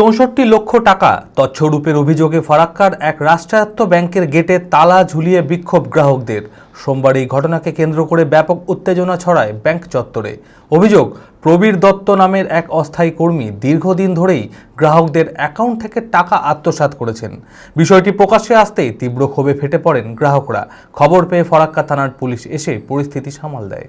চৌষট্টি লক্ষ টাকা তছরূপের অভিযোগে ফারাক্কার এক রাষ্ট্রায়ত্ত ব্যাংকের গেটে তালা ঝুলিয়ে বিক্ষোভ গ্রাহকদের। সোমবার এই ঘটনাকে কেন্দ্র করে ব্যাপক উত্তেজনা ছড়ায় ব্যাংক চত্বরে। অভিযোগ, প্রবীর দত্ত নামের এক অস্থায়ী কর্মী দীর্ঘদিন ধরেই গ্রাহকদের অ্যাকাউন্ট থেকে টাকা আত্মসাৎ করেছেন। বিষয়টি প্রকাশ্যে আসতেই তীব্র ক্ষোভে ফেটে পড়েন গ্রাহকরা। খবর পেয়ে ফরাক্কা থানার পুলিশ এসে পরিস্থিতি সামাল দেয়।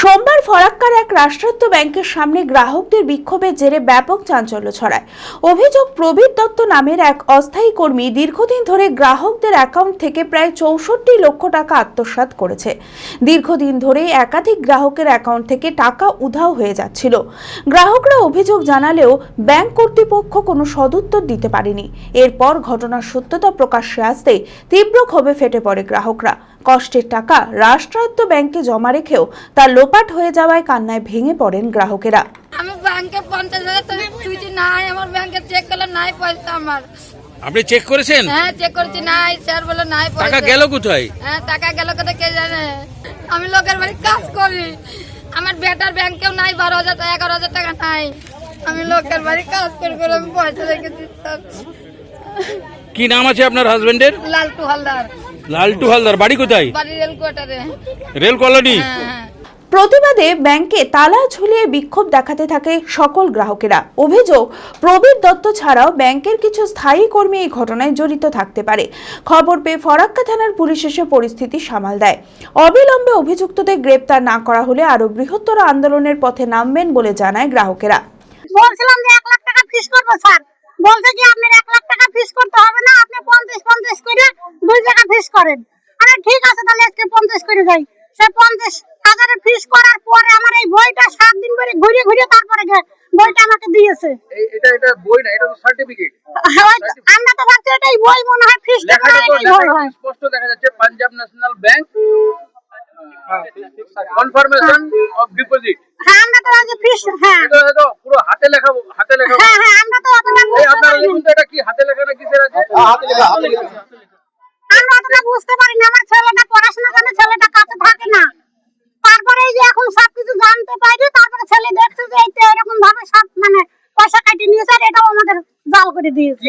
সোমবার ফরাক্কার এক রাষ্ট্রায়ত্ত ব্যাংকের সামনে গ্রাহকদের বিক্ষোভের জেরে ব্যাপক চাঞ্চল্য ছড়ায়। অভিযোগ প্রবীর দত্ত নামের এক অস্থায়ী কর্মী দীর্ঘদিন ধরে গ্রাহকদের অ্যাকাউন্ট থেকে প্রায় চৌষট্টি লক্ষ টাকা আত্মসাৎ করেছে। দীর্ঘদিন ধরে একাধিক গ্রাহকের অ্যাকাউন্ট থেকে টাকা উধাও হয়ে যাচ্ছিল। গ্রাহকরা অভিযোগ জানালেও ব্যাংক কর্তৃপক্ষ কোনো সদুত্তর দিতে পারেনি। এরপর ঘটনার সত্যতা প্রকাশ্যে আসতে তীব্র ক্ষোভে ফেটে পড়ে গ্রাহকরা। কষ্টের টাকা রাষ্ট্রায়ত্ত ব্যাংকে জমা রেখেও তা লোপাট হয়ে যাওয়ায় কান্নায় ভেঙে পড়েন গ্রাহকেরা। আমি ব্যাংকে পঞ্চাশ হাজার টাকা তুইছি নাই আমার ব্যাংকে চেক করলে নাই পয়সা আমার। আপনি চেক করেছেন? হ্যাঁ চেক করেছি নাই স্যার বলে নাই পয়সা। টাকা গেল কোথায়? হ্যাঁ টাকা গেল কোথায় কে জানে? আমি লোকের বাড়ি কাজ করি। আমার বেটার ব্যাংকেও নাই বারো হাজার টাকা এগারো হাজার টাকা নাই। আমি লোকের বাড়ি কাজ করে করে আমি পয়সা রেখেছি স্যার। কি নাম আছে আপনার হাজবেন্ডের লালটু হালদার। লালটু হালদার বাড়ি কোথায়? বাড়ি রেল কোয়ার্টারে। Rail colony? হ্যাঁ হ্যাঁ। প্রতিবাদে ব্যাংকে তালা ঝুলিয়ে বিক্ষোভ দেখাতে থাকে সকল গ্রাহকেরা। অভিযোগ প্রবীর দত্ত ছাড়াও ব্যাংকের কিছু স্থায়ী কর্মী এই ঘটনায় জড়িত থাকতে পারে। খবর পেয়ে ফরাক্কা থানার পুলিশ এসে পরিস্থিতি সামাল দেয়। অবিলম্বে অভিযুক্তদের গ্রেপ্তার না করা হলে আরও বৃহত্তর আন্দোলনের পথে নামবেন বলে জানায় গ্রাহকেরা বলছিলাম যে এক লাখ টাকা ফিস করব স্যার? বলছে কি আপনার এক লাখ টাকা ফিস করতে হবে না আপনি পঞ্চাশ পঞ্চাশ করে দুই টাকা ফিস করেন। আরে ঠিক আছে তাহলে আজকে পঞ্চাশ করে যাই। সে পঞ্চাশ হাজারের ফিস করার পরে আমার এই বইটা সাত দিন করে ঘুরে ঘুরে তারপরে বইটা আমাকে দিয়েছে। এটা এটা বই না এটা তো সার্টিফিকেট আমরা তো ভাবছি এটাই বই মনে হয় হয়। স্পষ্ট দেখা যাচ্ছে Punjab national bank confirmation of deposit হ্যাঁ আমরা তো ফিস হ্যাঁ। এটা এটা পুরো হাতে লেখা হাতে লেখা হ্যাঁ হ্যাঁ আমরা তো অতটা এই আপনারা দেখুন তো এটা কি হাতে লেখা না কিসের আছে? আমরা অতটা বুঝতে পারি না আমার ছেলেটা পড়াশোনা করে ছেলেটা কাছে থাকে না। তারপরে এই যে এখন সবকিছু জানতে পারি তারপরে ছেলে দেখছে যে এইটা এরকম ভাবে সব মানে পয়সা কাটিয়ে নিয়েছে আর এটাও আমাদের জাল করে দিয়েছে।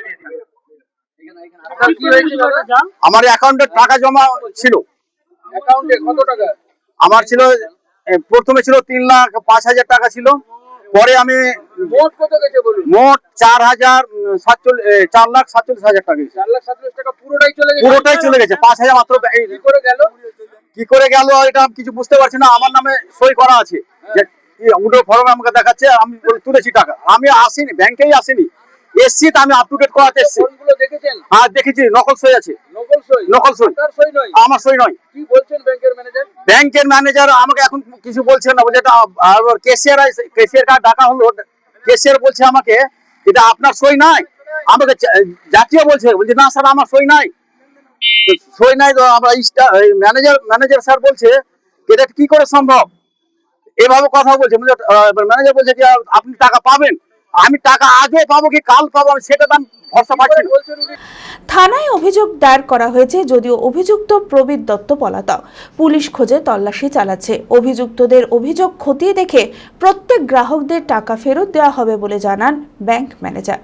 আমার অ্যাকাউন্টে টাকা জমা ছিল। অ্যাকাউন্টে কত টাকা? আমার ছিল প্রথমে ছিল তিন লাখ পাঁচ হাজার টাকা ছিল। পরে আমি মোট কত গেছে বলুন? মোট চার হাজার সাতচল্লিশ চার লাখ সাতচল্লিশ হাজার টাকা চার লাখ সাতচল্লিশ টাকা পুরোটাই চলে গেছে? পুরোটাই চলে গেছে পাঁচ হাজার মাত্র কি করে গেল? কি করে গেল এটা আমি কিছু বুঝতে পারছি না আমার নামে সই করা আছে। উডো ফর্ম আমাকে দেখাচ্ছে আমি তুলেছি টাকা। আমি আসিনি ব্যাংকেই আসিনি। এসছি তা আমি আপ টু ডেট করাতে এসছি। দেখেছেন? আর দেখেছি নকল সই আছে। নকল সই? নকল সই। আপনার সই নয়? আমার সই নয় কি বলছেন ব্যাংকের ম্যানেজার ব্যাংকের ম্যানেজার আমাকে এখন কিছু বলছেন না, বলছে কেশিয়ার কেশিয়ার কার্ড ডাকা হলো কেশিয়ার বলছে আমাকে, এটা আপনার সই নাই। আমাকে জাতীয় বলছে বলছে, না স্যার, আমার সই নাই। সই নাই তো আমরা ম্যানেজার ম্যানেজার স্যার বলছে এটা কি করে সম্ভব? এভাবে কথা বলছে। ম্যানেজার বলছে যে, আপনি টাকা পাবেন। আমি টাকা আগে পাবো কি কাল পাবো আমি সেটা আমি ভরসা পাচ্ছি থানায় অভিযোগ দায়ের করা হয়েছে যদিও অভিযুক্ত প্রবীর দত্ত পলাতক। পুলিশ খোঁজে তল্লাশি চালাচ্ছে। অভিযুক্তদের অভিযোগ খতিয়ে দেখে প্রত্যেক গ্রাহকদের টাকা ফেরত দেওয়া হবে বলে জানান ব্যাংক ম্যানেজার।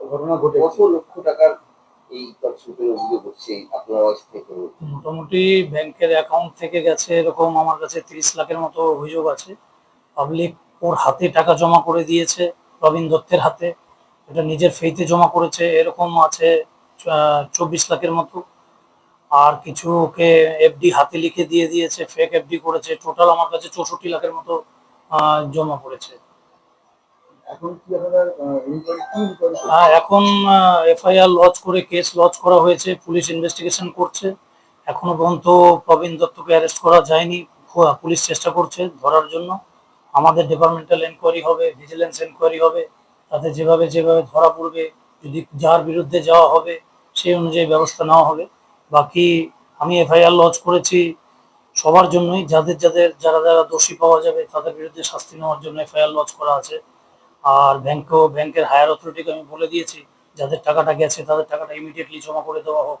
ঘটনা ঘটে কত লক্ষ টাকার এই তৎসুপের অভিযোগ হচ্ছে আপনার কাছ থেকে? মোটামুটি ব্যাংকের অ্যাকাউন্ট থেকে গেছে এরকম আমার কাছে তিরিশ লাখের মতো অভিযোগ আছে। পাবলিক ওর হাতে টাকা জমা করে দিয়েছে রবীন দত্তের হাতে। এটা নিজের ফেইতে জমা করেছে এরকম আছে চব্বিশ লাখের মতো। আর কিছু ওকে এফডি হাতে লিখে দিয়ে দিয়েছে ফেক এফডি করেছে টোটাল আমার কাছে চৌষট্টি লাখের মতো জমা পড়েছে এখন হ্যাঁ এফআইআর লজ করে কেস লজ করা হয়েছে পুলিশ ইনভেস্টিগেশন করছে। এখনও পর্যন্ত প্রবীণ দত্তকে অ্যারেস্ট করা যায়নি পুলিশ চেষ্টা করছে ধরার জন্য। আমাদের ডিপার্টমেন্টাল এনকোয়ারি হবে ভিজিলেন্স এনকোয়ারি হবে তাতে যেভাবে যেভাবে ধরা পড়বে, যদি যার বিরুদ্ধে যাওয়া হবে, সেই অনুযায়ী ব্যবস্থা নেওয়া হবে। বাকি আমি এফআইআর লজ করেছি, সবার জন্যই যাদের যাদের, যারা যারা দোষী পাওয়া যাবে, তাদের বিরুদ্ধে শাস্তি নেওয়ার জন্য এফআইআর লজ করা আছে। আর ব্যাংকও ব্যাংকের হায়ার অথরিটিকে আমি বলে দিয়েছি, যাদের টাকাটা গেছে, তাদের টাকাটা ইমিডিয়েটলি জমা করে দেওয়া হোক।